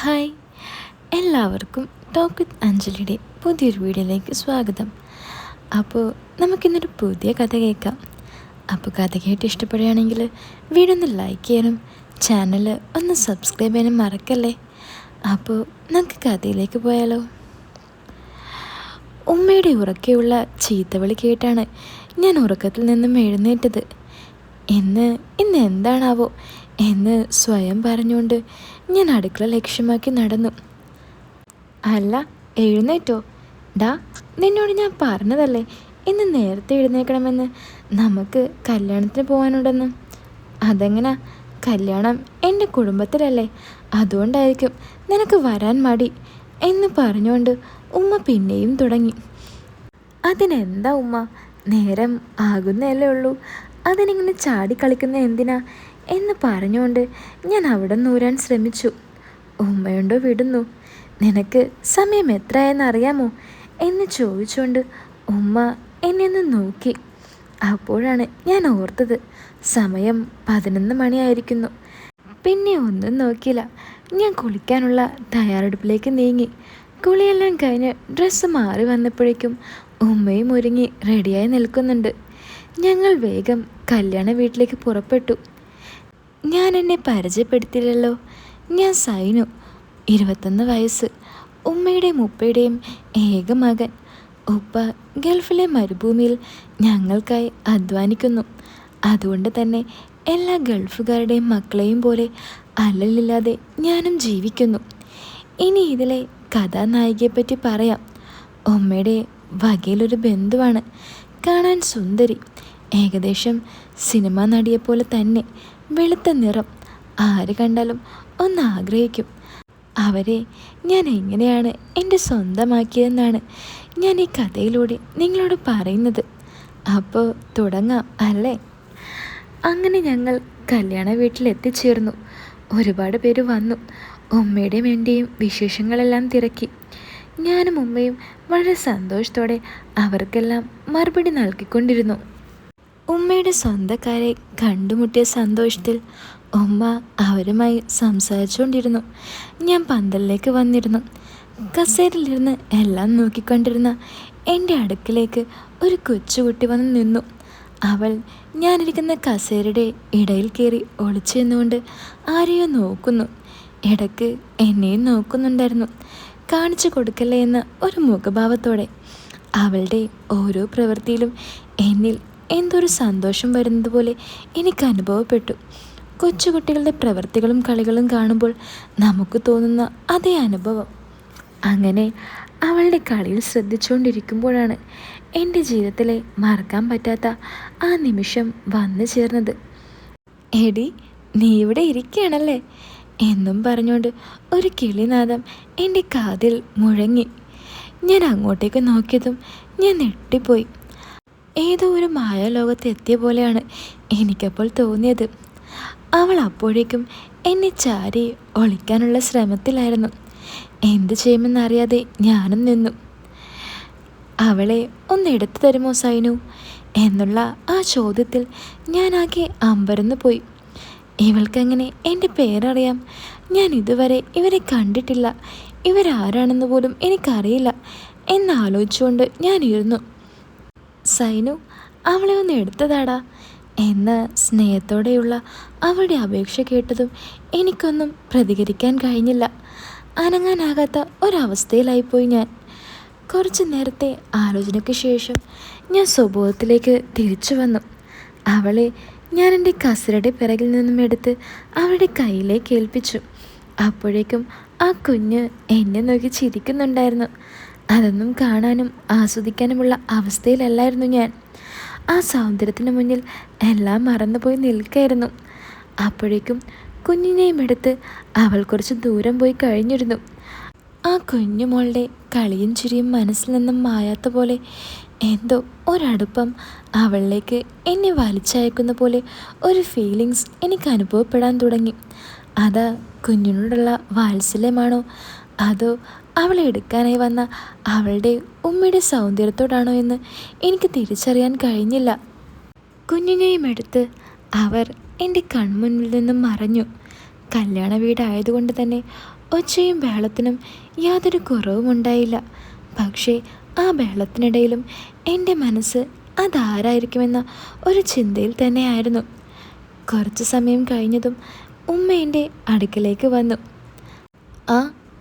Hi. എല്ലാവർക്കും talk with അഞ്ജലിയുടെ പുതിയൊരു വീഡിയോയിലേക്ക് സ്വാഗതം. അപ്പോൾ നമുക്കിന്നൊരു പുതിയ കഥ കേൾക്കാം. അപ്പോൾ കഥ കേട്ട് ഇഷ്ടപ്പെടുകയാണെങ്കിൽ വീഡിയോ ഒന്ന് ലൈക്ക് ചെയ്യാനും ചാനൽ ഒന്ന് സബ്സ്ക്രൈബ് ചെയ്യാനും മറക്കല്ലേ? അപ്പോൾ നമുക്ക് കഥയിലേക്ക് പോയാലോ? ഉമ്മയുടെ ഉറക്കെയുള്ള ചീത്തവിളി കേട്ടാണ് ഞാൻ ഉറക്കത്തിൽ നിന്നും എഴുന്നേറ്റത്. എന്ന് ഇന്ന് എന്താണാവോ എന്ന് സ്വയം പറഞ്ഞുകൊണ്ട് ഞാൻ അടുക്കള ലക്ഷ്യമാക്കി നടന്നു. അല്ല എഴുന്നേറ്റോ? ഡാ നിന്നോട് ഞാൻ പറഞ്ഞതല്ലേ? ഇന്ന് നേരത്തെ എഴുന്നേക്കണമെന്ന് നമുക്ക് കല്യാണത്തിന് പോകാനുണ്ടെന്ന് അതെങ്ങനെ? കല്യാണം എന്റെ കുടുംബത്തിലല്ലേ? അതുകൊണ്ടായിരിക്കും നിനക്ക് വരാൻ മടി എന്ന് പറഞ്ഞുകൊണ്ട് ഉമ്മ പിന്നെയും തുടങ്ങി. അതിനെന്താ ഉമ്മ? നേരം ആകുന്നതല്ലേ ഉള്ളൂ. അതിനിങ്ങനെ ചാടിക്കളിക്കുന്ന എന്തിനാ? എന്ന് പറഞ്ഞുകൊണ്ട് ഞാൻ അവിടെ നൂരാൻ ശ്രമിച്ചു. ഉമ്മയുണ്ടോ വിടുന്നു. നിനക്ക് സമയം എത്രയെന്ന് അറിയാമോ എന്ന് ചോദിച്ചുകൊണ്ട് ഉമ്മ എന്നെ ഒന്ന് നോക്കി. അപ്പോഴാണ് ഞാൻ ഓർത്തത് സമയം പതിനൊന്ന് മണിയായിരിക്കുന്നു. പിന്നെ ഒന്നും നോക്കിയില്ല. ഞാൻ കുളിക്കാനുള്ള തയ്യാറെടുപ്പിലേക്ക് നീങ്ങി. കുളിയെല്ലാം കഴിഞ്ഞ് ഡ്രസ്സ് മാറി വന്നപ്പോഴേക്കും ഉമ്മയും ഒരുങ്ങി റെഡിയായി നിൽക്കുന്നുണ്ട്. ഞങ്ങൾ വേഗം കല്യാണ വീട്ടിലേക്ക് പുറപ്പെട്ടു. ഞാൻ എന്നെ പരിചയപ്പെടുത്തില്ലല്ലോ ഞാൻ സൈനു ഇരുപത്തൊന്ന് വയസ്സ്. ഉമ്മയുടെയും ഉപ്പയുടെയും ഏക മകൻ. ഉപ്പ ഗൾഫിലെ മരുഭൂമിയിൽ ഞങ്ങൾക്കായി അധ്വാനിക്കുന്നു. അതുകൊണ്ട് തന്നെ എല്ലാ ഗൾഫുകാരുടെയും മക്കളെയും പോലെ അല്ലലില്ലാതെ ഞാനും ജീവിക്കുന്നു. ഇനി ഇതിലെ കഥാനായികയെപ്പറ്റി പറയാം. ഉമ്മയുടെ വകയിലൊരു ബന്ധുവാണ്. കാണാൻ സുന്ദരി. ഏകദേശം സിനിമാ നടിയെപ്പോലെ തന്നെ. വെളുത്ത നിറം. ആര് കണ്ടാലും ഒന്ന് ആഗ്രഹിക്കും. അവരെ ഞാൻ എങ്ങനെയാണ് എന്റെ സ്വന്തമാക്കിയതെന്നാണ് ഞാൻ ഈ കഥയിലൂടെ നിങ്ങളോട് പറയുന്നത്. അപ്പോൾ തുടങ്ങാം അല്ലേ? അങ്ങനെ ഞങ്ങൾ കല്യാണ വീട്ടിൽ എത്തിച്ചേർന്നു ഒരുപാട് പേര് വന്നു. ഉമ്മയുടെയും എന്റെയും വിശേഷങ്ങളെല്ലാം തിരക്കി. ഞാനും ഉമ്മയും വളരെ സന്തോഷത്തോടെ അവർക്കെല്ലാം മറുപടി നൽകിക്കൊണ്ടിരുന്നു. ഉമ്മയുടെ സ്വന്തക്കാരെ കണ്ടുമുട്ടിയ സന്തോഷത്തിൽ ഉമ്മ അവരുമായി സംസാരിച്ചുകൊണ്ടിരുന്നു. ഞാൻ പന്തലിലേക്ക് വന്നിരുന്നു. കസേരയിലിരുന്ന് എല്ലാം നോക്കിക്കൊണ്ടിരുന്ന എന്റെ അടുക്കിലേക്ക് ഒരു കൊച്ചുകുട്ടി വന്ന് നിന്നു. അവൾ ഞാനിരിക്കുന്ന കസേരയുടെ ഇടയിൽ കയറി ഒളിച്ചു നിന്നുകൊണ്ട് ആരെയോ നോക്കുന്നു. ഇടയ്ക്ക് എന്നെയും നോക്കുന്നുണ്ടായിരുന്നു. കാണിച്ചു കൊടുക്കല്ലേ എന്ന ഒരു മുഖഭാവത്തോടെ അവളുടെ ഓരോ പ്രവൃത്തിയിലും എന്നിൽ എന്തൊരു സന്തോഷം വരുന്നത് പോലെ എനിക്ക് അനുഭവപ്പെട്ടു. കൊച്ചുകുട്ടികളുടെ പ്രവൃത്തികളും കളികളും കാണുമ്പോൾ നമുക്ക് തോന്നുന്ന അതേ അനുഭവം. അങ്ങനെ അവളുടെ കളിയിൽ ശ്രദ്ധിച്ചുകൊണ്ടിരിക്കുമ്പോഴാണ് എന്റെ ജീവിതത്തിലെ മറക്കാൻ പറ്റാത്ത ആ നിമിഷം വന്നു ചേർന്നത്. എടി നീ ഇവിടെ ഇരിക്കുകയാണല്ലേ? എന്നും പറഞ്ഞുകൊണ്ട് ഒരു കിളിനാദം എന്റെ കാതിൽ മുഴങ്ങി. ഞാൻ അങ്ങോട്ടേക്ക് നോക്കിയതും ഞാൻ ഞെട്ടിപ്പോയി. ഏതോ ഒരു മായാലോകത്ത് എത്തിയ പോലെയാണ് എനിക്കപ്പോൾ തോന്നിയത്. അവൾ അപ്പോഴേക്കും എന്നെ ചാരി ഒളിക്കാനുള്ള ശ്രമത്തിലായിരുന്നു. എന്തു ചെയ്യുമെന്നറിയാതെ ഞാനും നിന്നു. അവളെ ഒന്ന് എടുത്തു തരുമോ സൈനു? എന്നുള്ള ആ ചോദ്യത്തിൽ ഞാനാകെ അമ്പരന്ന് പോയി. ഇവൾക്കങ്ങനെ എന്റെ പേരറിയാം. ഞാൻ ഇതുവരെ ഇവരെ കണ്ടിട്ടില്ല. ഇവരാരാണെന്ന് പോലും എനിക്കറിയില്ല. എന്നാലോചിച്ചുകൊണ്ട് ഞാൻ ഇരുന്നു. സൈനു അവളെ ഒന്ന് എടുത്തതാടാ. എന്ന സ്നേഹത്തോടെയുള്ള അവളുടെ അപേക്ഷ കേട്ടതും എനിക്കൊന്നും പ്രതികരിക്കാൻ കഴിഞ്ഞില്ല. അനങ്ങാനാകാത്ത ഒരവസ്ഥയിലായിപ്പോയി ഞാൻ. കുറച്ച് നേരത്തെ ആലോചനയ്ക്ക് ശേഷം ഞാൻ സ്വഭാവത്തിലേക്ക് തിരിച്ചു വന്നു. അവളെ ഞാൻ എന്റെ കസരയുടെ പിറകിൽ നിന്നും എടുത്ത് അവളുടെ കയ്യിലേക്ക് ഏൽപ്പിച്ചു. അപ്പോഴേക്കും ആ കുഞ്ഞ് എന്നെ നോക്കി ചിരിക്കുന്നുണ്ടായിരുന്നു. അതൊന്നും കാണാനും ആസ്വദിക്കാനുമുള്ള അവസ്ഥയിലല്ലായിരുന്നു ഞാൻ. ആ സൗന്ദര്യത്തിന് മുന്നിൽ എല്ലാം മറന്നുപോയി നിൽക്കായിരുന്നു. അപ്പോഴേക്കും കുഞ്ഞിനെയും എടുത്ത് അവൾ കുറച്ച് ദൂരം പോയി കഴിഞ്ഞിരുന്നു. ആ കുഞ്ഞുമോളുടെ കളിയും ചിരിയും മനസ്സിൽ നിന്നും മായാത്ത പോലെ എന്തോ ഒരടുപ്പം അവളിലേക്ക് എന്നെ വലിച്ചയക്കുന്ന പോലെ ഒരു ഫീലിങ്സ് എനിക്ക് അനുഭവപ്പെടാൻ തുടങ്ങി. അത് കുഞ്ഞിനോടുള്ള വാത്സല്യമാണോ? അതോ അവളെ എടുക്കാനായി വന്ന അവളുടെ ഉമ്മയുടെ സൗന്ദര്യത്തോടാണോ എന്ന് എനിക്ക് തിരിച്ചറിയാൻ കഴിഞ്ഞില്ല. കുഞ്ഞിനെയും എടുത്ത് അവർ എന്റെ കൺമുന്നിൽ നിന്നും മറഞ്ഞു. കല്യാണ വീടായതുകൊണ്ട് തന്നെ ഒച്ചയും ബഹളത്തിനും യാതൊരു കുറവും ഉണ്ടായില്ല. പക്ഷേ ആ ബഹളത്തിനിടയിലും എന്റെ മനസ്സ് അതാരായിരിക്കുമെന്ന ഒരു ചിന്തയിൽ തന്നെയായിരുന്നു. കുറച്ച് സമയം കഴിഞ്ഞതും ഉമ്മ എന്റെ അടുക്കലേക്ക് വന്നു. ആ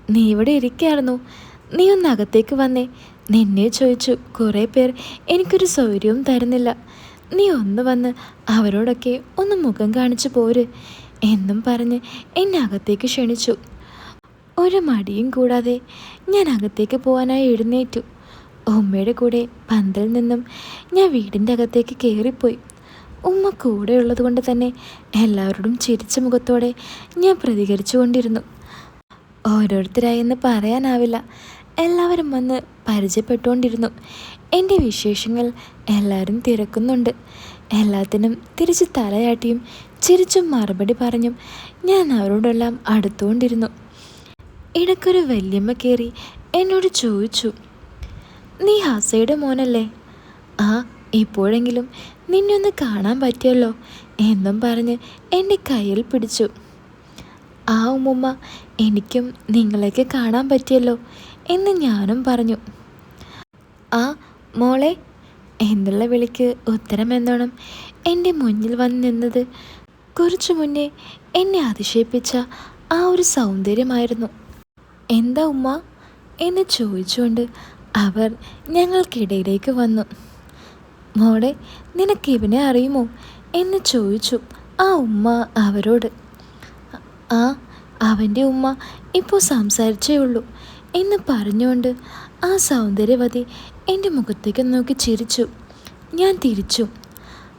നീ ഇവിടെ ഇരിക്കായിരുന്നു നീ ഒന്ന് അകത്തേക്ക് വന്നേ. നിന്നെ ചോദിച്ചു കുറേ പേർ എനിക്കൊരു സൗകര്യവും തരുന്നില്ല. നീ ഒന്ന് വന്ന് അവരോടൊക്കെ ഒന്ന് മുഖം കാണിച്ചു പോര് എന്നും പറഞ്ഞ് എന്നെ അകത്തേക്ക് ക്ഷണിച്ചു. ഒരു മടിയും കൂടാതെ ഞാൻ അകത്തേക്ക് പോകാനായി എഴുന്നേറ്റു. ഉമ്മയുടെ കൂടെ പന്തൽ നിന്നും ഞാൻ വീടിന്റെ അകത്തേക്ക് കയറിപ്പോയി. ഉമ്മ കൂടെ ഉള്ളത് കൊണ്ട് തന്നെ എല്ലാവരോടും ചിരിച്ച മുഖത്തോടെ ഞാൻ പ്രതികരിച്ചു കൊണ്ടിരുന്നു ഓരോരുത്തരായെന്ന് പറയാനാവില്ല. എല്ലാവരും വന്ന് പരിചയപ്പെട്ടുകൊണ്ടിരുന്നു. എന്റെ വിശേഷങ്ങൾ എല്ലാവരും തിരക്കുന്നുണ്ട്. എല്ലാത്തിനും തിരിച്ച് തലയാട്ടിയും ചിരിച്ചും മറുപടി പറഞ്ഞും ഞാൻ അവരോടെല്ലാം അടുത്തുകൊണ്ടിരുന്നു. ഇടയ്ക്കൊരു വല്യമ്മ കയറി എന്നോട് ചോദിച്ചു നീ ഹസയുടെ മോനല്ലേ? ആ ഇപ്പോഴെങ്കിലും നിന്നെ ഒന്ന് കാണാൻ പറ്റിയല്ലോ എന്നും പറഞ്ഞ് എന്റെ കയ്യിൽ പിടിച്ചു. ആ ഉമ്മ എനിക്കും നിങ്ങളെയൊക്കെ കാണാൻ പറ്റിയല്ലോ എന്ന് ഞാനും പറഞ്ഞു. ആ മോളെ എന്തുള്ള വിളിക്ക് എന്നോണം എന്റെ മുന്നിൽ വന്ന് നിന്നത്. കുറച്ചു മുന്നേ എന്നെ അതിശയിപ്പിച്ച ആ ഒരു സൗന്ദര്യമായിരുന്നു. എന്താ ഉമ്മ? എന്ന് ചോദിച്ചുകൊണ്ട് അവർ ഞങ്ങൾക്കിടയിലേക്ക് വന്നു. മോളെ നിനക്ക് ഇവനെ അറിയുമോ? എന്ന് ചോദിച്ചു ആ ഉമ്മ അവരോട്. ആ അവന്റെ ഉമ്മ ഇപ്പോൾ സംസാരിച്ചേ ഉള്ളൂ എന്ന് പറഞ്ഞുകൊണ്ട് ആ സൗന്ദര്യവതി എന്റെ മുഖത്തേക്ക് നോക്കി ചിരിച്ചു. ഞാൻ തിരിച്ചു.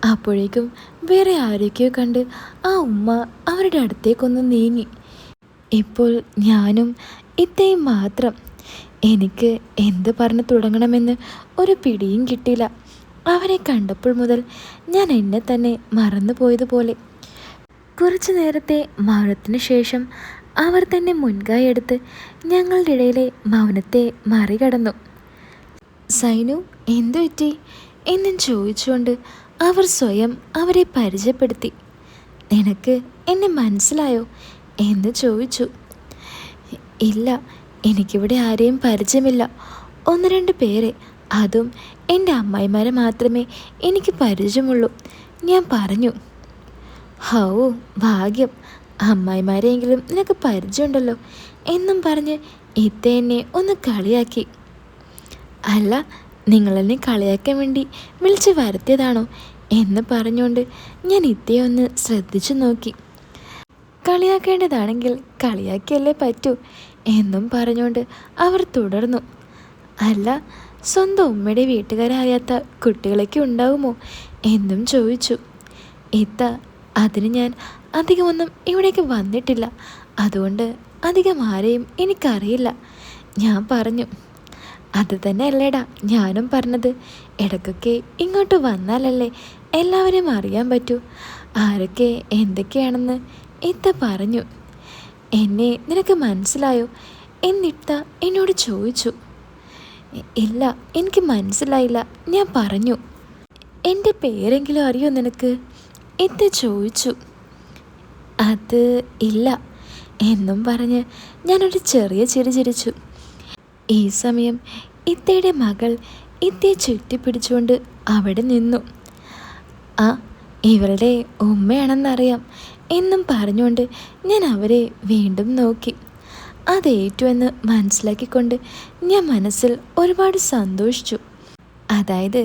അപ്പോഴേക്കും വേറെ ആരൊക്കെയോ കണ്ട് ആ ഉമ്മ അവരുടെ അടുത്തേക്കൊന്ന് നീങ്ങി. ഇപ്പോൾ ഞാനും ഇത്രയും മാത്രം. എനിക്ക് എന്ത് പറഞ്ഞു തുടങ്ങണമെന്ന് ഒരു പിടിയും കിട്ടിയില്ല. അവരെ കണ്ടപ്പോൾ മുതൽ ഞാൻ എന്നെ തന്നെ മറന്നു പോയതുപോലെ കുറച്ചു നേരത്തെ മൗനത്തിന് ശേഷം അവർ തന്നെ മുൻകൈ എടുത്ത് ഞങ്ങളുടെ ഇടയിലെ മൗനത്തെ മറികടന്നു. സൈനു എന്തു പറ്റി? എന്നും ചോദിച്ചുകൊണ്ട് അവർ സ്വയം അവരെ പരിചയപ്പെടുത്തി. നിനക്ക് എന്നെ മനസ്സിലായോ? എന്ന് ചോദിച്ചു. ഇല്ല എനിക്കിവിടെ ആരെയും പരിചയമില്ല. ഒന്ന് രണ്ട് പേരെ. അതും എന്റെ അമ്മായിമാരെ മാത്രമേ എനിക്ക് പരിചയമുള്ളൂ ഞാൻ പറഞ്ഞു. ഹൗ ഭാഗ്യം. അമ്മായിമാരെയെങ്കിലും നിനക്ക് പരിചയമുണ്ടല്ലോ. എന്നും പറഞ്ഞ് ഇത്ത എന്നെ ഒന്ന് കളിയാക്കി. അല്ല നിങ്ങളെന്നെ കളിയാക്കാൻ വേണ്ടി വിളിച്ച് വരുത്തിയതാണോ എന്ന് പറഞ്ഞുകൊണ്ട് ഞാൻ ഇത്തയെ ഒന്ന് ശ്രദ്ധിച്ചു നോക്കി. കളിയാക്കേണ്ടതാണെങ്കിൽ കളിയാക്കിയല്ലേ പറ്റൂ എന്നും പറഞ്ഞുകൊണ്ട് അവർ തുടർന്നു. അല്ല സ്വന്തം ഉമ്മയുടെ വീട്ടുകാരായാത്ത കുട്ടികളൊക്കെ ഉണ്ടാവുമോ എന്നും ചോദിച്ചു. ഇത്ത അതിന് ഞാൻ അധികമൊന്നും ഇവിടേക്ക് വന്നിട്ടില്ല. അതുകൊണ്ട് അധികം ആരെയും എനിക്കറിയില്ല. ഞാൻ പറഞ്ഞു അത് തന്നെ അല്ലേടാ ഞാനും പറഞ്ഞത്. ഇടയ്ക്കൊക്കെ ഇങ്ങോട്ട് വന്നാലല്ലേ എല്ലാവരെയും അറിയാൻ പറ്റൂ. ആരൊക്കെ എന്തൊക്കെയാണെന്ന് ഇത്ത പറഞ്ഞു. എന്നെ നിനക്ക് മനസ്സിലായോ? എന്നിട്ട എന്നോട് ചോദിച്ചു. ഇല്ല എനിക്ക് മനസ്സിലായില്ല. ഞാൻ പറഞ്ഞു എന്റെ പേരെങ്കിലും അറിയോ നിനക്ക്? ഇത്ത ചോദിച്ചു. അത് ഇല്ല എന്നും പറഞ്ഞ് ഞാനൊരു ചെറിയ ചിരി ചിരിച്ചു. ഈ സമയം ഇത്തയുടെ മകൾ ഇത്തയെ ചുറ്റിപ്പിടിച്ചുകൊണ്ട് അവിടെ നിന്നു. ആ ഇവളുടെ ഉമ്മയാണെന്നറിയാം എന്നും പറഞ്ഞുകൊണ്ട് ഞാൻ അവരെ വീണ്ടും നോക്കി. അതേറ്റുവെന്ന് മനസ്സിലാക്കിക്കൊണ്ട് ഞാൻ മനസ്സിൽ ഒരുപാട് സന്തോഷിച്ചു. അതായത്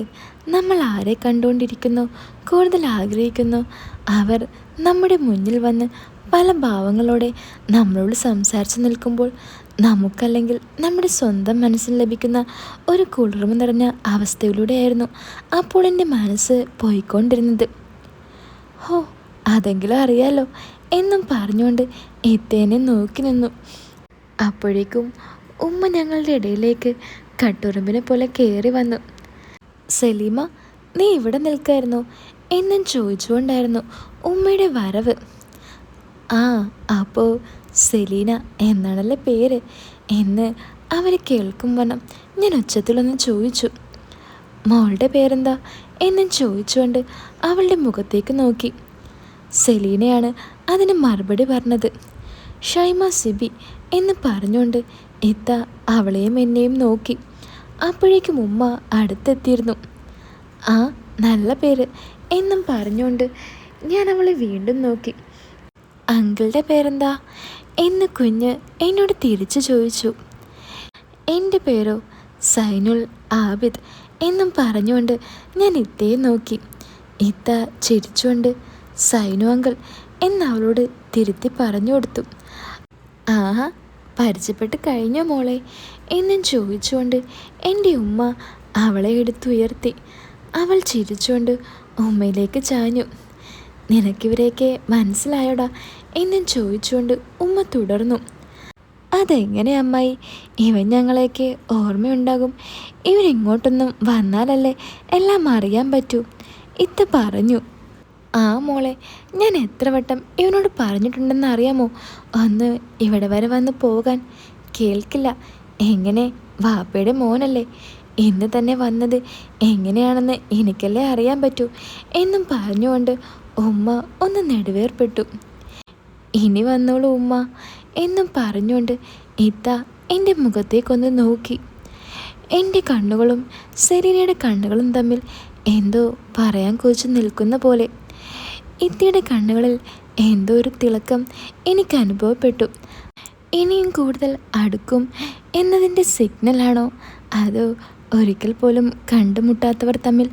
നമ്മൾ ആരെ കണ്ടുകൊണ്ടിരിക്കുന്നു കൂടുതൽ ആഗ്രഹിക്കുന്നു. അവർ നമ്മുടെ മുന്നിൽ വന്ന് പല ഭാവങ്ങളോടെ നമ്മളോട് സംസാരിച്ചു നിൽക്കുമ്പോൾ നമുക്കല്ലെങ്കിൽ നമ്മുടെ സ്വന്തം മനസ്സിൽ ലഭിക്കുന്ന ഒരു കുളിർമ നിറഞ്ഞ അവസ്ഥയിലൂടെയായിരുന്നു അപ്പോൾ എന്റെ മനസ്സ് പോയിക്കൊണ്ടിരുന്നത്. ഹോ അതെങ്കിലും അറിയാലോ എന്നും പറഞ്ഞുകൊണ്ട് എത്തേനെ നോക്കി നിന്നു. അപ്പോഴേക്കും ഉമ്മ ഞങ്ങളുടെ ഇടയിലേക്ക് കട്ടുറുമ്പിനെ പോലെ കയറി വന്നു. സലീമ നീ ഇവിടെ നിൽക്കായിരുന്നു. എന്നും ചോദിച്ചുകൊണ്ടായിരുന്നു ഉമ്മയുടെ വരവ്. ആ അപ്പോൾ സെലീന എന്നാണല്ലേ പേര്? എന്ന് അവർ കേൾക്കും ഞാൻ ഉച്ചത്തിലൊന്ന് ചോദിച്ചു. മോളുടെ പേരെന്താ? എന്നും ചോദിച്ചുകൊണ്ട് അവളുടെ മുഖത്തേക്ക് നോക്കി. സെലീനയാണ് അതിന് മറുപടി പറഞ്ഞത്. ഷൈമ സിബി എന്ന് പറഞ്ഞുകൊണ്ട് ഇത്ത അവളെയും എന്നെയും നോക്കി. അപ്പോഴേക്കും ഉമ്മ അടുത്തെത്തിയിരുന്നു. ആ നല്ല പേര് എന്നും പറഞ്ഞുകൊണ്ട് ഞാൻ അവളെ വീണ്ടും നോക്കി. അങ്കിളുടെ പേരെന്താ? എന്ന് കുഞ്ഞ് എന്നോട് തിരിച്ചു ചോദിച്ചു. എന്റെ പേരോ? സൈനുൽ ആബിദ് എന്നും പറഞ്ഞുകൊണ്ട് ഞാൻ ഇത്തയെ നോക്കി. ഇത്ത ചിരിച്ചുകൊണ്ട് സൈനു അങ്കിൾ എന്ന് അവളോട് തിരുത്തി പറഞ്ഞു കൊടുത്തു. ആഹാ പരിചയപ്പെട്ട് കഴിഞ്ഞോ മോളെ? എന്നും ചോദിച്ചുകൊണ്ട് എന്റെ ഉമ്മ അവളെ എടുത്തുയർത്തി. അവൾ ചിരിച്ചുകൊണ്ട് ഉമ്മയിലേക്ക് ചാഞ്ഞു. നിനക്കിവരെയൊക്കെ മനസ്സിലായോടാ എന്നും ചോദിച്ചുകൊണ്ട് ഉമ്മ തുടർന്നു. അതെങ്ങനെ അമ്മായി? ഇവൻ ഞങ്ങളെയൊക്കെ ഓർമ്മയുണ്ടാകും. ഇവരിങ്ങോട്ടൊന്നും വന്നാലല്ലേ എല്ലാം അറിയാൻ പറ്റൂ. ഇത്ത പറഞ്ഞു. ആ മോളെ ഞാൻ എത്ര വട്ടം ഇവനോട് പറഞ്ഞിട്ടുണ്ടെന്ന് അറിയാമോ ഒന്ന് ഇവിടെ വരെ വന്ന് പോകാൻ കേൾക്കില്ല. എങ്ങനെ? വാപ്പയുടെ മോനല്ലേ? ഇന്ന് തന്നെ വന്നത്. എങ്ങനെയാണെന്ന് എനിക്കല്ലേ അറിയാൻ പറ്റൂ. എന്നും പറഞ്ഞുകൊണ്ട് ഉമ്മ ഒന്ന് നെടുവേർപ്പെട്ടു. ഇനി വന്നോളൂ ഉമ്മ. എന്നും പറഞ്ഞുകൊണ്ട് ഇത്ത എന്റെ മുഖത്തേക്കൊന്ന് നോക്കി. എന്റെ കണ്ണുകളും സെലീനയുടെ കണ്ണുകളും തമ്മിൽ എന്തോ പറയാൻ കുറിച്ച് നിൽക്കുന്ന പോലെ. ഇത്തയുടെ കണ്ണുകളിൽ എന്തോ ഒരു തിളക്കം എനിക്ക് അനുഭവപ്പെട്ടു. ഇനിയും കൂടുതൽ അടുക്കും എന്നതിന്റെ സിഗ്നലാണോ? അതോ ഒരിക്കൽ പോലും കണ്ടുമുട്ടാത്തവർ തമ്മിൽ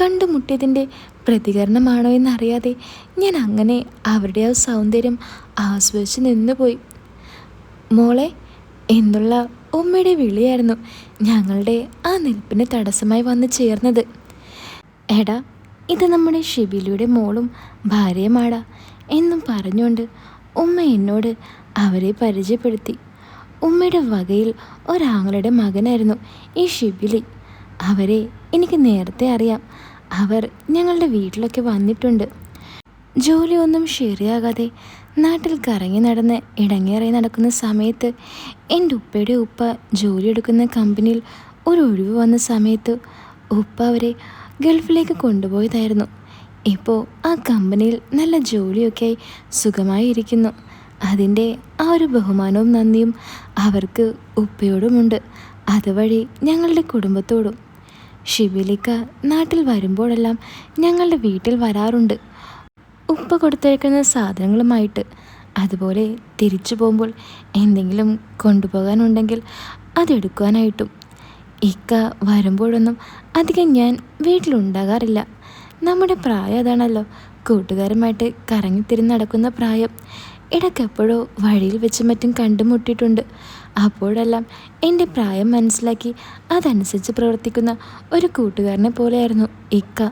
കണ്ടുമുട്ടിയതിന്റെ പ്രതികരണമാണോ എന്നറിയാതെ ഞാൻ അങ്ങനെ അവരുടെ ആ സൗന്ദര്യം ആസ്വദിച്ച് നിന്നുപോയി. മോളെ എന്നുള്ള ഉമ്മയുടെ വിളിയായിരുന്നു ഞങ്ങളുടെ ആ നിൽപ്പിന് തടസ്സമായി വന്നു ചേർന്നത്. എടാ ഇത് നമ്മുടെ ഷിബിലിയുടെ മോളും ഭാര്യയുമാടാ എന്നും പറഞ്ഞുകൊണ്ട് ഉമ്മ എന്നോട് അവരെ പരിചയപ്പെടുത്തി. ഉമ്മയുടെ വകയിൽ ഒരാങ്ങളുടെ മകനായിരുന്നു ഈ ഷിബിലി. അവരെ എനിക്ക് നേരത്തെ അറിയാം. അവർ ഞങ്ങളുടെ വീട്ടിലൊക്കെ വന്നിട്ടുണ്ട്. ജോലിയൊന്നും ശരിയാകാതെ നാട്ടിൽ കറങ്ങി നടന്ന് ഇടങ്ങേറി നടക്കുന്ന സമയത്ത് എന്റെ ഉപ്പയുടെ ഉപ്പ ജോലിയെടുക്കുന്ന കമ്പനിയിൽ ഒരു ഒഴിവ് വന്ന സമയത്ത് ഉപ്പ അവരെ ഗൾഫിലേക്ക് കൊണ്ടുപോയതായിരുന്നു. ഇപ്പോൾ ആ കമ്പനിയിൽ നല്ല ജോലിയൊക്കെയായി സുഖമായി ഇരിക്കുന്നു അതിന്റെ ആ ഒരു ബഹുമാനവും നന്ദിയും അവർക്ക് ഉപ്പയോടുമുണ്ട്. അതുവഴി ഞങ്ങളുടെ കുടുംബത്തോടും. ഷിബിലിക്ക നാട്ടിൽ വരുമ്പോഴെല്ലാം ഞങ്ങളുടെ വീട്ടിൽ വരാറുണ്ട്. ഉപ്പ കൊടുത്തേക്കുന്ന സാധനങ്ങളുമായിട്ട്. അതുപോലെ തിരിച്ചു പോകുമ്പോൾ എന്തെങ്കിലും കൊണ്ടുപോകാനുണ്ടെങ്കിൽ അതെടുക്കുവാനായിട്ടും. ഇക്ക വരുമ്പോഴൊന്നും അധികം ഞാൻ വീട്ടിലുണ്ടാകാറില്ല. നമ്മുടെ പ്രായം അതാണല്ലോ. കൂട്ടുകാരുമായിട്ട് കറങ്ങിത്തിരിഞ്ഞ് നടക്കുന്ന പ്രായം. ഇടയ്ക്കെപ്പോഴോ വഴിയിൽ വെച്ച് മറ്റും കണ്ടുമുട്ടിയിട്ടുണ്ട്. അപ്പോഴെല്ലാം എന്റെ പ്രായം മനസ്സിലാക്കി അതനുസരിച്ച് പ്രവർത്തിക്കുന്ന ഒരു കൂട്ടുകാരനെ പോലെയായിരുന്നു ഇക്ക.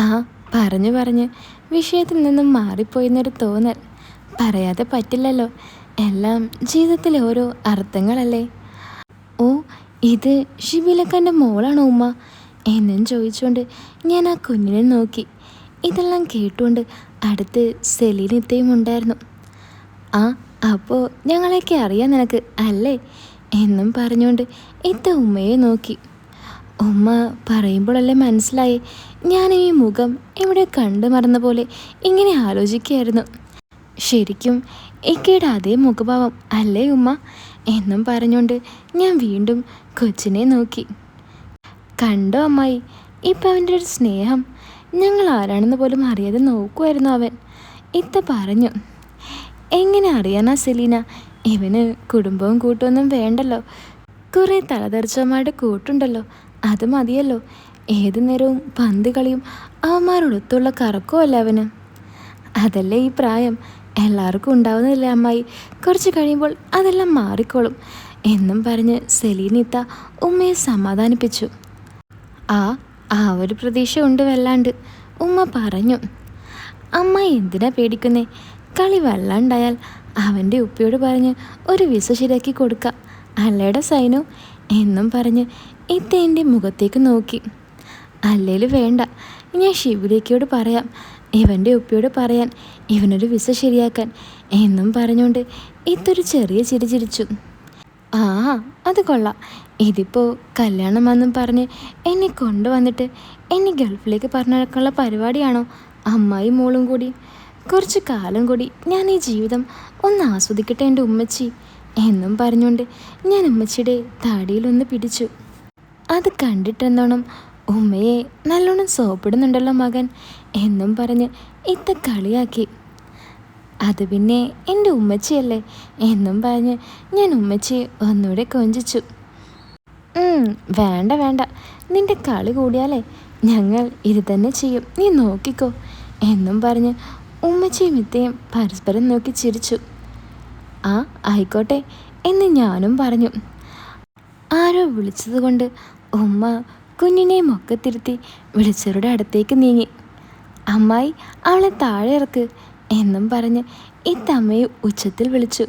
ആ പറഞ്ഞു പറഞ്ഞ് വിഷയത്തിൽ നിന്നും മാറിപ്പോയെന്നൊരു തോന്നൽ. പറയാതെ പറ്റില്ലല്ലോ. എല്ലാം ജീവിതത്തിലെ ഓരോ അർത്ഥങ്ങളല്ലേ? ഓ ഇത് ഷിബിലക്കന്റെ മോളാണോ ഉമ്മ? എന്നും ചോദിച്ചുകൊണ്ട് ഞാൻ ആ കുഞ്ഞിനെ നോക്കി. ഇതെല്ലാം കേട്ടുകൊണ്ട് അടുത്ത് സെലീനിത്തയും ഉണ്ടായിരുന്നു. ആ അപ്പോൾ ഞങ്ങളെയൊക്കെ അറിയാം നിനക്ക് അല്ലേ? എന്നും പറഞ്ഞുകൊണ്ട് ഇത്ത ഉമ്മയെ നോക്കി. ഉമ്മ പറയുമ്പോഴല്ലേ മനസ്സിലായി ഞാൻ ഈ മുഖം ഇവിടെ കണ്ടു മറന്ന പോലെ ഇങ്ങനെ ആലോചിക്കുകയായിരുന്നു. ശരിക്കും ഇക്കയുടെ അതേ മുഖഭാവം അല്ലേ ഉമ്മ? എന്നും പറഞ്ഞുകൊണ്ട് ഞാൻ വീണ്ടും കൊച്ചിനെ നോക്കി. കണ്ടോ അമ്മായി ഇപ്പം അവന്റെ ഒരു സ്നേഹം. ഞങ്ങൾ ആരാണെന്ന് പോലും അറിയാതെ നോക്കുമായിരുന്നു അവൻ. ഇത്ത പറഞ്ഞു എങ്ങനെ അറിയാനാ സെലീന? ഇവന് കുടുംബവും കൂട്ടൊന്നും വേണ്ടല്ലോ. കുറേ തലതെറിച്ചവന്മാരുടെ കൂട്ടുണ്ടല്ലോ. അത് മതിയല്ലോ. ഏതു നേരവും പന്ത് കളിയും അവന്മാരോടൊത്തുള്ള കറക്കമല്ല അവന്? അതല്ലേ ഈ പ്രായം. എല്ലാവർക്കും ഉണ്ടാവുന്നില്ലേ അമ്മായി. കുറച്ച് കഴിയുമ്പോൾ അതെല്ലാം മാറിക്കോളും. എന്നും പറഞ്ഞ് സെലീനിത്ത ഉമ്മയെ സമാധാനിപ്പിച്ചു. ആ ആ ഒരു പ്രതീക്ഷ ഉണ്ട് വല്ലാണ്ട്. ഉമ്മ പറഞ്ഞു. അമ്മ എന്തിനാ പേടിക്കുന്നേ? കളി വെള്ളമുണ്ടായാൽ അവന്റെ ഉപ്പയോട് പറഞ്ഞ് ഒരു വിസ ശരിയാക്കി കൊടുക്കുക അല്ലേടെ സൈനു എന്നും പറഞ്ഞ് ഇത്ത എന്റെ മുഖത്തേക്ക് നോക്കി. അല്ലേൽ വേണ്ട ഞാൻ ശിവരേക്കയോട് പറയാം. ഇവന്റെ ഉപ്പയോട് പറയാൻ ഇവനൊരു വിസ ശരിയാക്കാൻ എന്നും പറഞ്ഞുകൊണ്ട് ഇത്തൊരു ചെറിയ ചിരി ചിരിച്ചു. ആ അത് കൊള്ളാം. ഇതിപ്പോൾ കല്യാണമെന്നും പറഞ്ഞ് എന്നെ കൊണ്ടുവന്നിട്ട് എന്നെ ഗൾഫിലേക്ക് പറഞ്ഞിറക്കാനുള്ള പരിപാടിയാണോ? അമ്മായി മോളും കൂടി കുറച്ച് കാലം കൂടി ഞാൻ ഈ ജീവിതം ഒന്ന് ആസ്വദിക്കട്ടെ എന്റെ ഉമ്മച്ചി എന്നും പറഞ്ഞുകൊണ്ട് ഞാൻ ഉമ്മച്ചിയുടെ താടിയിലൊന്ന് പിടിച്ചു. അത് കണ്ടിട്ടെന്നോണം ഉമ്മയെ നല്ലോണം സോപ്പിടുന്നുണ്ടല്ലോ മകൻ എന്നും പറഞ്ഞ് ഇത്ത കളിയാക്കി. അത് പിന്നെ എന്റെ ഉമ്മച്ചിയല്ലേ എന്നും പറഞ്ഞ് ഞാൻ ഉമ്മച്ചിയെ ഒന്നുകൂടെ കൊഞ്ചിച്ചു. വേണ്ട വേണ്ട. നിന്റെ കളി കൂടിയാലേ ഞങ്ങൾ ഇത് തന്നെ ചെയ്യും. നീ നോക്കിക്കോ എന്നും പറഞ്ഞ് ഉമ്മച്ചിയും ഇത്തയും പരസ്പരം നോക്കി ചിരിച്ചു. ആ ആയിക്കോട്ടെ എന്ന് ഞാനും പറഞ്ഞു. ആരോ വിളിച്ചതുകൊണ്ട് ഉമ്മ കുഞ്ഞിനെ മൊക്കത്തിരുത്തി വിളിച്ചവരുടെ അടുത്തേക്ക് നീങ്ങി. അമ്മായി അവളെ താഴെ ഇറക്ക് എന്നും പറഞ്ഞ് ഇത്തമ്മയെ ഉച്ചത്തിൽ വിളിച്ചു.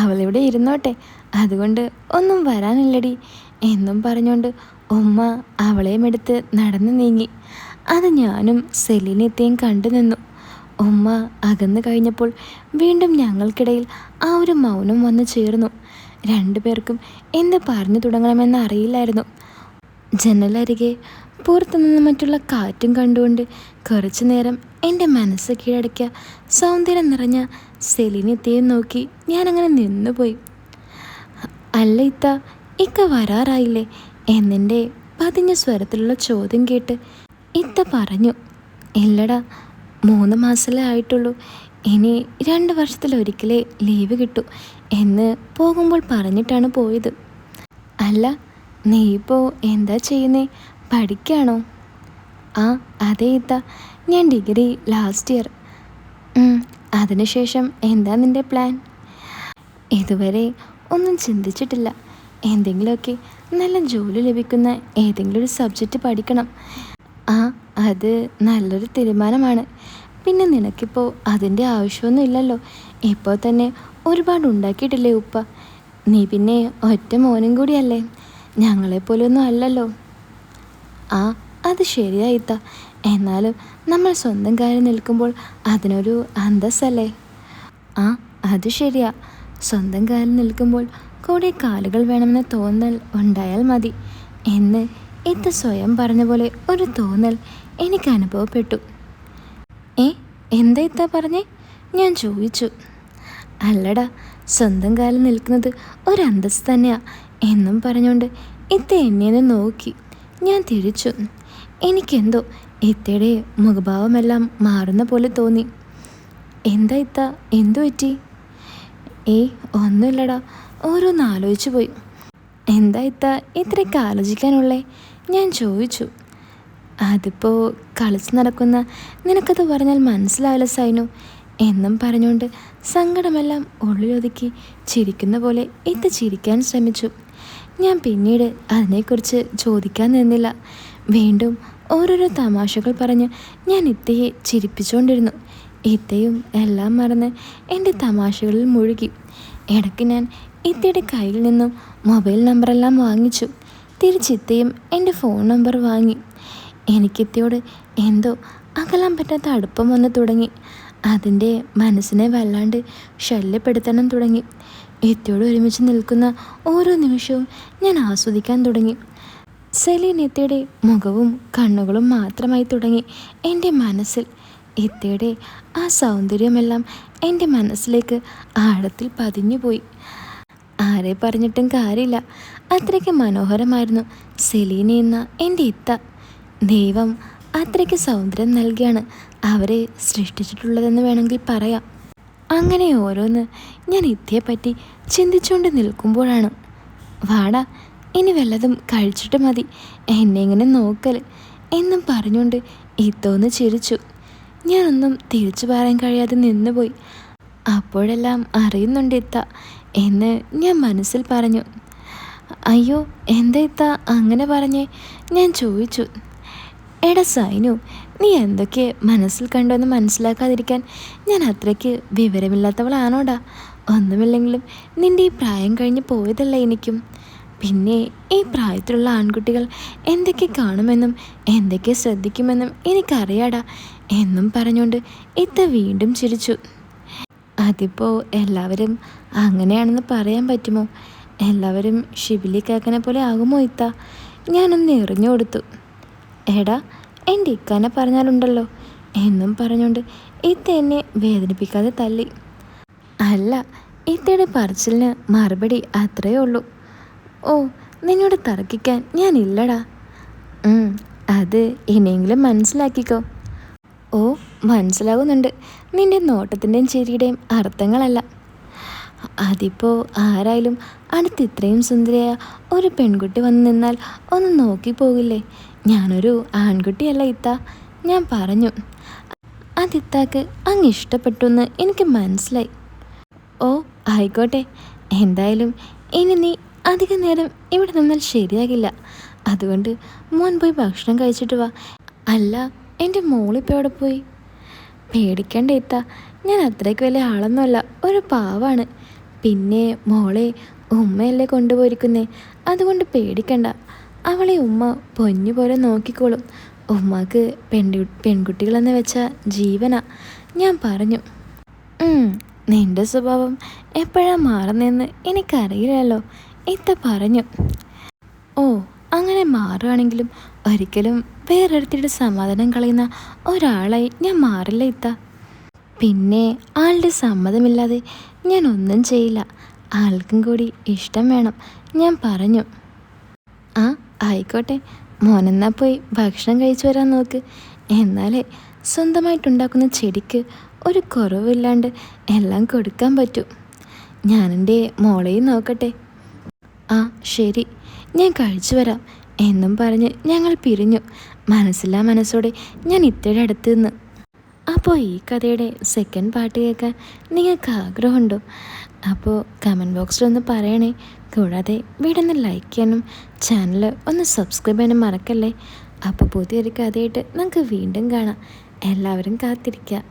അവളിവിടെ ഇരുന്നോട്ടെ അതുകൊണ്ട് ഒന്നും വരാനില്ലടി എന്നും പറഞ്ഞുകൊണ്ട് ഉമ്മ അവളെയും എടുത്ത് നടന്നു നീങ്ങി. അത് ഞാനും സെലിനെത്തേയും കണ്ടു നിന്നു. ഉമ്മ അകന്നു കഴിഞ്ഞപ്പോൾ വീണ്ടും ഞങ്ങൾക്കിടയിൽ ആ ഒരു മൗനം വന്നു ചേർന്നു. രണ്ടുപേർക്കും എന്ത് പറഞ്ഞു തുടങ്ങണമെന്ന് അറിയില്ലായിരുന്നു. ജനലരികെ പുറത്തുനിന്ന് മറ്റുള്ള കാറ്റും കണ്ടുകൊണ്ട് കുറച്ചു നേരം എന്റെ മനസ്സ് കീഴടക്കിയ സൗന്ദര്യം നിറഞ്ഞ സെലിനെത്തെയും നോക്കി ഞാനങ്ങനെ നിന്നുപോയി. അല്ല ഇത്ത ഇക്ക വരാറായില്ലേ? എന്നെന്റെ പതിഞ്ഞ സ്വരത്തിലുള്ള ചോദ്യം കേട്ട് ഇത്ത പറഞ്ഞു. ഇല്ലടാ മൂന്ന് മാസമല്ലേ ആയിട്ടുള്ളൂ. ഇനി രണ്ട് വർഷത്തിലൊരിക്കലേ ലീവ് കിട്ടൂ എന്ന് പോകുമ്പോൾ പറഞ്ഞിട്ടാണ് പോയത്. അല്ല നീ ഇപ്പോൾ എന്താ ചെയ്യുന്നേ? പഠിക്കാണോ? ആ അതെ ഇത്ത. ഞാൻ ഡിഗ്രി ലാസ്റ്റ് ഇയർ അതിനുശേഷം എന്താ നിന്റെ പ്ലാൻ ഇതുവരെ ഒന്നും ചിന്തിച്ചിട്ടില്ല. എന്തെങ്കിലുമൊക്കെ നല്ല ജോലി ലഭിക്കുന്ന ഏതെങ്കിലും ഒരു സബ്ജക്റ്റ് പഠിക്കണം. അത് നല്ലൊരു തീരുമാനമാണ്. പിന്നെ നിനക്കിപ്പോൾ അതിന്റെ ആവശ്യമൊന്നും ഇല്ലല്ലോ. ഇപ്പോൾ തന്നെ ഒരുപാട് ഉണ്ടാക്കിയിട്ടില്ലേ ഉപ്പ? നീ പിന്നെ ഒറ്റ മോനും കൂടിയല്ലേ? ഞങ്ങളെപ്പോലൊന്നും അല്ലല്ലോ. ആ അത് ശരിയായിത്ത എന്നാലും നമ്മൾ സ്വന്തം കാര്യം നിൽക്കുമ്പോൾ അതിനൊരു അന്തസ്സല്ലേ? ആ അത് ശരിയാ. സ്വന്തം കാലിൽ നിൽക്കുമ്പോൾ കൂടെ കാലുകൾ വേണമെന്ന് തോന്നൽ ഉണ്ടായാൽ മതി. എന്ന് ഇത് സ്വയം പറഞ്ഞ പോലെ ഒരു തോന്നൽ എനിക്ക് അനുഭവപ്പെട്ടു. ഏ എന്താ ഇത്ത പറഞ്ഞേ? ഞാൻ ചോദിച്ചു. അല്ലടാ സ്വന്തം കാലിൽ നിൽക്കുന്നത് ഒരു അന്തസ് തന്നെയാ എന്നും പറഞ്ഞുകൊണ്ട് ഇത്ത എന്നെ നോക്കി. ഞാൻ തിരിച്ചു. എനിക്കെന്തോ ഇത്തയുടെ മുഖഭാവമെല്ലാം മാറുന്ന പോലെ തോന്നി. എന്താ ഇത്ത? എന്തു പറ്റി? ഏയ് ഒന്നുമില്ലടാ ഓരോന്ന് ആലോചിച്ചു പോയി. എന്താ ഇത്ത ഇത്രയൊക്കെ ആലോചിക്കാനുള്ളേ? ഞാൻ ചോദിച്ചു. അതിപ്പോൾ കളിച്ച് നടക്കുന്ന നിനക്കത് പറഞ്ഞാൽ മനസ്സിലാവില്ല സൈനു. എന്നും പറഞ്ഞുകൊണ്ട് സങ്കടമെല്ലാം ഉള്ളിലൊതുക്കി ചിരിക്കുന്ന പോലെ ഇത്ത ചിരിക്കാൻ ശ്രമിച്ചു. ഞാൻ പിന്നീട് അതിനെക്കുറിച്ച് ചോദിക്കാൻ നിന്നില്ല. വീണ്ടും ഓരോരോ തമാശകൾ പറഞ്ഞ് ഞാൻ ഇത്തയെ ചിരിപ്പിച്ചുകൊണ്ടിരുന്നു ഇത്തയും എല്ലാം മറന്ന് എന്റെ തമാശകളിൽ മുഴുകി. ഇടയ്ക്ക് ഞാൻ ഇത്തയുടെ കയ്യിൽ നിന്നും മൊബൈൽ നമ്പറെല്ലാം വാങ്ങിച്ചു. തിരിച്ചിത്തയും എന്റെ ഫോൺ നമ്പർ വാങ്ങി. എനിക്കിത്തയോട് എന്തോ അകലാൻ പറ്റാത്ത അടുപ്പം വന്ന് തുടങ്ങി. അതിന്റെ മനസ്സിനെ വല്ലാണ്ട് ശല്യപ്പെടുത്തണം തുടങ്ങി. എത്തിയോട് ഒരുമിച്ച് നിൽക്കുന്ന ഓരോ നിമിഷവും ഞാൻ ആസ്വദിക്കാൻ തുടങ്ങി. സെലീൻ എത്തിയുടെ മുഖവും കണ്ണുകളും മാത്രമായി തുടങ്ങി എന്റെ മനസ്സിൽ. എത്തിയുടെ ആ സൗന്ദര്യമെല്ലാം എന്റെ മനസ്സിലേക്ക് ആഴത്തിൽ പതിഞ്ഞുപോയി ആരെ പറഞ്ഞിട്ടും കാര്യമില്ല. അത്രയ്ക്ക് മനോഹരമായിരുന്നു സെലീന എന്ന എന്റെ ഇത്ത. ദൈവം അത്രയ്ക്ക് സൗന്ദര്യം നൽകിയാണ് അവരെ സൃഷ്ടിച്ചിട്ടുള്ളതെന്ന് വേണമെങ്കിൽ പറയാം. അങ്ങനെ ഓരോന്ന് ഞാൻ ഇത്തയെപ്പറ്റി ചിന്തിച്ചുകൊണ്ട് നിൽക്കുമ്പോഴാണ്. വാടാ ഇനി വല്ലതും കഴിച്ചിട്ട് മതി. എന്നെ ഇങ്ങനെ നോക്കൽ എന്നും പറഞ്ഞുകൊണ്ട് ഇത്തോന്ന് ചിരിച്ചു. ഞാനൊന്നും തിരിച്ചു പറയാൻ കഴിയാതെ നിന്നുപോയി. അപ്പോഴെല്ലാം അറിയുന്നുണ്ട് ഇത്ത എന്ന് ഞാൻ മനസ്സിൽ പറഞ്ഞു. അയ്യോ എന്താ ഇത്ത അങ്ങനെ പറഞ്ഞേ? ഞാൻ ചോദിച്ചു. എടാ സൈനു നീ എന്തൊക്കെ മനസ്സിൽ കണ്ടുവെന്ന് മനസ്സിലാക്കാതിരിക്കാൻ ഞാൻ അത്രയ്ക്ക് വിവരമില്ലാത്തവളാണോടാ? ഒന്നുമില്ലെങ്കിലും നിന്റെ ഈ പ്രായം കഴിഞ്ഞ് പോയതല്ല എനിക്കും. പിന്നെ ഈ പ്രായത്തിലുള്ള ആൺകുട്ടികൾ എന്തൊക്കെ കാണുമെന്നും എന്തൊക്കെ ശ്രദ്ധിക്കുമെന്നും എനിക്കറിയാടാ. എന്നും പറഞ്ഞുകൊണ്ട് ഇത്ത വീണ്ടും ചിരിച്ചു. അതിപ്പോൾ എല്ലാവരും അങ്ങനെയാണെന്ന് പറയാൻ പറ്റുമോ? എല്ലാവരും ഷിബിലി കാക്കനെ പോലെ ആകുമോ ഇത്ത? ഞാനൊന്ന് എറിഞ്ഞു കൊടുത്തു. എടാ എന്റെ ഇക്കാനെ പറഞ്ഞാലുണ്ടല്ലോ. എന്നും പറഞ്ഞുകൊണ്ട് ഇത്ത എന്നെ വേദനിപ്പിക്കാതെ തല്ലി. അല്ല ഇത്തയുടെ പറച്ചിലിന് മറുപടി അത്രയേ ഉള്ളൂ. ഓ നിന്നോട് തർക്കിക്കാൻ ഞാനില്ലടാ അത് ഇനിയെങ്കിലും മനസ്സിലാക്കിക്കോ. ഓ മനസ്സിലാവുന്നുണ്ട്. നിന്റെ നോട്ടത്തിന്റെയും ചിരിയുടെയും അർത്ഥങ്ങളല്ല. അതിപ്പോൾ ആരായാലും അടുത്ത് ഇത്രയും സുന്ദരിയായ ഒരു പെൺകുട്ടി വന്ന് നിന്നാൽ ഒന്ന് നോക്കി പോകില്ലേ ഞാനൊരു ആൺകുട്ടിയല്ല ഇത്ത. ഞാൻ പറഞ്ഞു അതിത്താക്ക് അങ്ങ് ഇഷ്ടപ്പെട്ടു എന്ന് എനിക്ക് മനസ്സിലായി. ഓ ആയിക്കോട്ടെ. എന്തായാലും ഇനി നീ അധിക നേരം ഇവിടെ നിന്നാൽ ശരിയാകില്ല. അതുകൊണ്ട് മോൻ പോയി ഭക്ഷണം കഴിച്ചിട്ട് വാ. അല്ല എന്റെ മോളിപ്പോൾ അവിടെ പോയി? പേടിക്കണ്ട ഇത്ത. ഞാൻ അത്രയ്ക്ക് വലിയ ആളൊന്നുമല്ല ഒരു പാവാണ്. പിന്നെ മോളെ ഉമ്മയല്ലേ കൊണ്ടുപോയിരിക്കുന്നേ അതുകൊണ്ട് പേടിക്കണ്ട. അവളെ ഉമ്മ പൊന്നു പോലെ നോക്കിക്കോളും. ഉമ്മക്ക് പെൺകു പെൺകുട്ടികളെന്ന് വെച്ച ജീവന. ഞാൻ പറഞ്ഞു നിന്റെ സ്വഭാവം എപ്പോഴാ മാറുന്നതെന്ന് എനിക്കറിയില്ലല്ലോ ഇത്ത പറഞ്ഞു. ഓ അങ്ങനെ മാറുകയാണെങ്കിലും ഒരിക്കലും വേറൊരുത്തിയുടെ സമാധാനം കളയുന്ന ഒരാളായി ഞാൻ മാറില്ല ഇത്ത. പിന്നെ ആളുടെ സമ്മതമില്ലാതെ ഞാൻ ഒന്നും ചെയ്യില്ല. ആൾക്കും കൂടി ഇഷ്ടം വേണം ഞാൻ പറഞ്ഞു. ആ ആയിക്കോട്ടെ. മോനെന്നാ പോയി ഭക്ഷണം കഴിച്ചു വരാൻ നോക്ക്. എന്നാലേ സ്വന്തമായിട്ടുണ്ടാക്കുന്ന ചെടിക്ക് ഒരു കുറവില്ലാണ്ട് എല്ലാം കൊടുക്കാൻ പറ്റൂ. ഞാനെന്റെ മോളെയും നോക്കട്ടെ. ആ ശരി. ഞാൻ കഴിച്ചു വരാം. എന്നും പറഞ്ഞ് ഞങ്ങൾ പിരിഞ്ഞു. മനസ്സില്ലാ മനസ്സോടെ ഞാൻ ഇത്തയുടെ അടുത്ത് നിന്ന് അപ്പോൾ ഈ കഥയുടെ സെക്കൻഡ് പാർട്ട് കേൾക്കാൻ നിങ്ങൾക്ക് ആഗ്രഹമുണ്ടോ? അപ്പോൾ കമന്റ് ബോക്സിലൊന്ന് പറയണേ. കൂടാതെ വീടൊന്ന് ലൈക്ക് ചെയ്യാനും ചാനൽ ഒന്ന് സബ്സ്ക്രൈബ് ചെയ്യാനും മറക്കല്ലേ? അപ്പോൾ പുതിയൊരു കഥയായിട്ട് നമുക്ക് വീണ്ടും കാണാം. എല്ലാവരും കാത്തിരിക്കുക